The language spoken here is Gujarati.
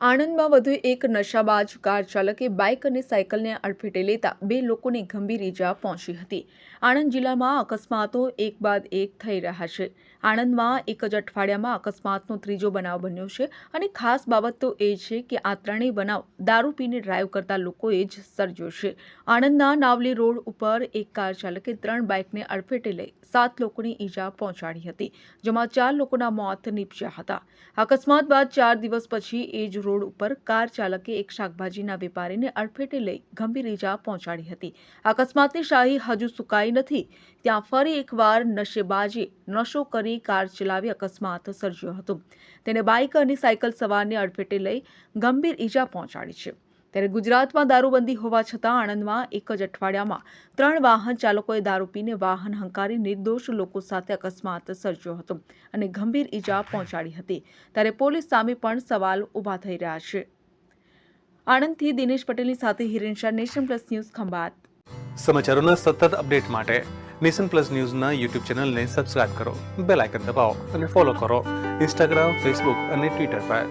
આણંદમાં વધુ એક નશાબાજ કાર ચાલકે બાઇક અને સાયકલને અડફેટે લેતા બે લોકોને ગંભીર ઈજા પહોંચી હતી. આણંદ જિલ્લામાં અકસ્માતો એક બાદ એક થઈ રહ્યા છે. આણંદમાં એક જ અઠવાડિયામાં અકસ્માતનો ત્રીજો બનાવ બન્યો છે અને ખાસ બાબત તો એ છે કે આ ત્રણેય બનાવ દારૂ પીને ડ્રાઈવ કરતા લોકોએ જ સર્જ્યો છે. આણંદના નાવલી રોડ ઉપર એક કાર ચાલકે ત્રણ બાઇકને અડફેટે લઈ સાત લોકોની ઈજા પહોંચાડી હતી, જેમાં ચાર લોકોના મોત નીપજ્યા હતા. અકસ્માત બાદ ચાર દિવસ પછી એ જ રોડ ઉપર કાર ચાલકે એક શાકભાજીના વેપારીને અડફેટે લઈ ગંભીર ઈજા પહોંચાડી હતી. અકસ્માતની શાહી હજુ સુકાઈ નથી. ત્યાં ફરી એકવાર નશેબાજે નશો કરી કાર ચલાવી અકસ્માત સર્જ્યો હતો. તેને બાઇક અને સાયકલ સવારને અડફેટે લઈ ગંભીર ઈજા પહોંચાડી છે. ત્યારે ગુજરાતમાં દારૂબંધી હોવા છતાં આણંદમાં એક જ અઠવાડિયામાં ત્રણ વાહન ચાલકોએ દારૂ પીને વાહન હંકારી નિર્દોષ લોકો સાથે અકસ્માત સર્જ્યો હતો અને ગંભીર ઈજા પહોંચાડી હતી. ત્યારે પોલીસ સામે પણ સવાલ ઊભા થઈ રહ્યા છે. આણંદથી દિનેશ પટેલની સાથે Hiren Shah, nation plus news Khambhat. સમાચારોના સતત અપડેટ માટે નેશન પ્લસ ન્યૂઝના યુટ્યુબ ચેનલને સબસ્ક્રાઇબ કરો, બેલ આઇકન દબાવો અને ફોલો કરો. ઇન્સ્ટાગ્રામ, ફેસબુક અને ટ્વિટર પર.